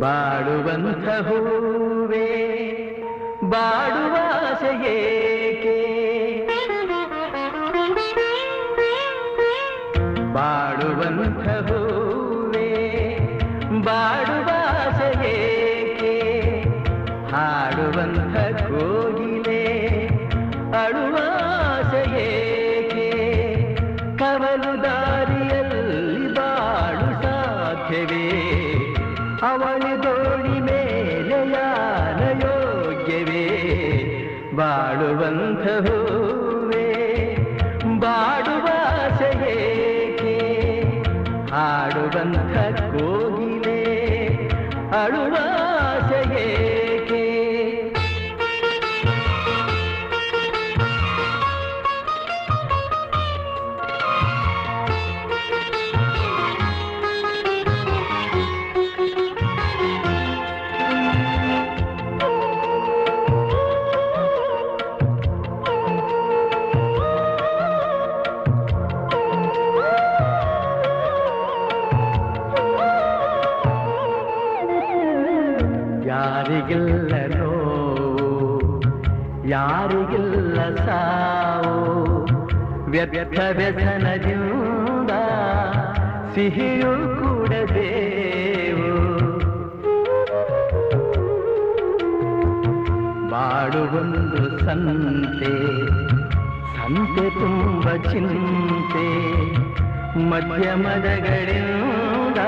ಬಾಡುವಂಥ ಹೂವೇ ಬಾಡುವ ಆಸೆಯೇಕೆ ಬಾಡುವಂಥ ಹೂವೇ ಬಾಡುವ ಆಸೆಯೇಕೆ ಹಾಡುವಂಥ ಕೋಗಿಲೆ ಅಳುವ ಬಾಳುವಂಥ ಹೂವೇ ಬಾಡುವ ಆಸೆಯೇಕೆ ಹಾಡುವಂಥ ಕೋಗಿಲೆ ಅಳುವ ಆಸೆಯೇಕೆ ಯಾರಿಗಿಲ್ಲ ನೋವು ಯಾರಿಗಿಲ್ಲ ಸಾವು ವ್ಯರ್ಥ ವ್ಯಸನದಿಂದ ಸಿಹಿಯೂ ಕೂಡದೇವು ಬಾಡುವೊಂದು ಸಂತೆ ಸಂತೆ ತುಂಬ ಚಿಂತೆ ಮಧ್ಯಮದಗಳಿಂದ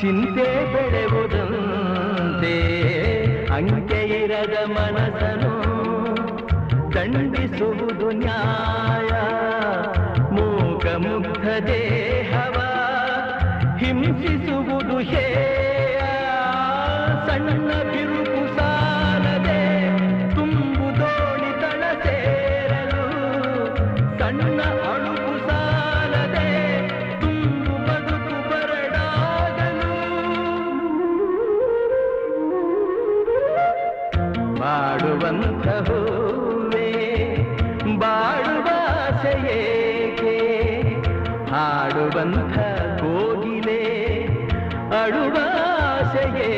ಚಿಂತೆ ಬೆಳೆಯುವುದಂತೆ ಅಂಕೆ ಇರದ ಮನಸ್ಸನು ದಂಡಿಸುವುದು ನ್ಯಾಯ. ಮೂಕ ಮುಗ್ಧ ದೇಹವ ಹಿಂಸಿಸುವುದು ಹೇಯ. ಸಣ್ಣ ಬಿರುಕು ಸಾಲದೆ ತುಂಬು ದೋಣಿ ತಳ ಸೇರಲು ಸಣ್ಣ ಅಳುಕು ಮಾಡುವಂತಹೂ ಬಾಳುವ ಆಸೆಯೇಕೆ ಹಾಡುವಂಥ ಕೋಗಿಲೆ ಅಳುವ ಆಸೆಯೇ